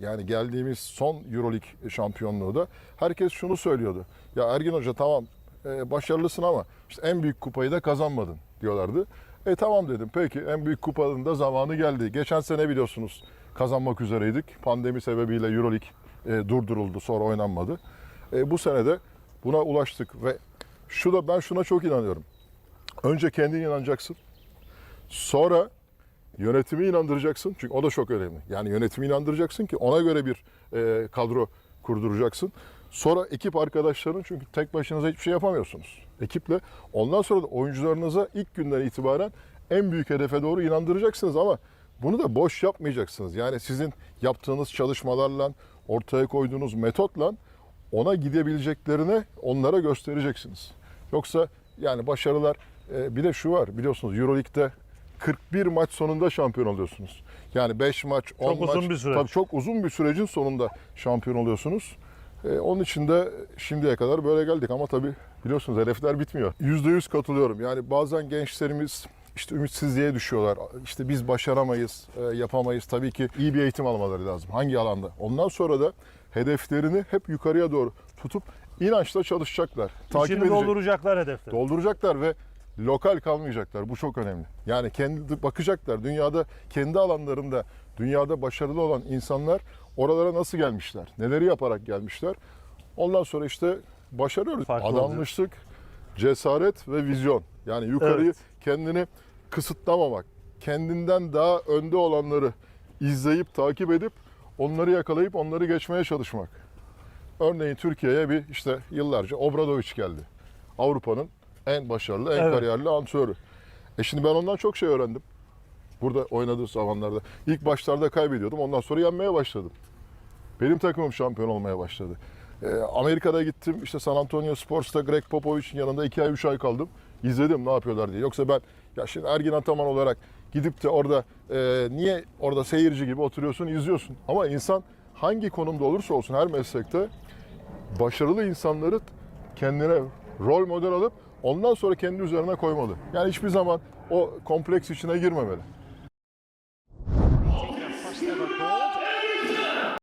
yani geldiğimiz son Euroleague şampiyonluğu da herkes şunu söylüyordu. Ya Ergin Hoca tamam e, başarılısın ama işte en büyük kupayı da kazanmadın diyorlardı. E tamam dedim peki en büyük kupanın da zamanı geldi. Geçen sene biliyorsunuz kazanmak üzereydik. Pandemi sebebiyle Euroleague e, durduruldu sonra oynanmadı. E, bu sene de buna ulaştık ve şu da ben şuna çok inanıyorum. Önce kendin inanacaksın. Sonra Yönetimi inandıracaksın çünkü o da çok önemli. Yani yönetimi inandıracaksın ki ona göre bir e, kadro kurduracaksın. Sonra ekip arkadaşların çünkü tek başınıza hiçbir şey yapamıyorsunuz. Ekiple ondan sonra da oyuncularınıza ilk günden itibaren en büyük hedefe doğru inandıracaksınız ama bunu da boş yapmayacaksınız. Yani sizin yaptığınız çalışmalarla, ortaya koyduğunuz metotla ona gidebileceklerini onlara göstereceksiniz. Yoksa yani başarılar e, bir de şu var biliyorsunuz Euroleague'de 41 maç sonunda şampiyon oluyorsunuz. Yani 5 maç, 10 Çok maç. uzun bir süreç. Tabii çok uzun bir sürecin sonunda şampiyon oluyorsunuz. Ee, onun için de şimdiye kadar böyle geldik ama tabii biliyorsunuz hedefler bitmiyor. %100 katılıyorum. Yani bazen gençlerimiz işte ümitsizliğe düşüyorlar. İşte biz başaramayız, e, yapamayız. Tabii ki iyi bir eğitim almaları lazım. Hangi alanda? Ondan sonra da hedeflerini hep yukarıya doğru tutup inançla çalışacaklar. Takip İçini edecek. dolduracaklar hedefleri. Dolduracaklar ve lokal kalmayacaklar. Bu çok önemli. Yani kendi bakacaklar. Dünyada kendi alanlarında dünyada başarılı olan insanlar oralara nasıl gelmişler? Neleri yaparak gelmişler? Ondan sonra işte başarıyoruz. Farklı Adanmışlık, cesaret ve vizyon. Yani yukarıyı Evet. kendini kısıtlamamak. Kendinden daha önde olanları izleyip takip edip onları yakalayıp onları geçmeye çalışmak. Örneğin Türkiye'ye bir işte yıllarca Obradoviç geldi. Avrupa'nın en başarılı, en Evet. kariyerli antrenörü. E şimdi ben ondan çok şey öğrendim. Burada oynadığı zamanlarda. İlk başlarda kaybediyordum. Ondan sonra yenmeye başladım. Benim takımım şampiyon olmaya başladı. E, Amerika'da gittim. işte San Antonio Spurs'ta Greg Popovich'in yanında 2 ay 3 ay kaldım. İzledim ne yapıyorlar diye. Yoksa ben ya şimdi Ergin Ataman olarak gidip de orada e, niye orada seyirci gibi oturuyorsun, izliyorsun. Ama insan hangi konumda olursa olsun her meslekte başarılı insanları kendine rol model alıp ondan sonra kendi üzerine koymalı. Yani hiçbir zaman o kompleks içine girmemeli.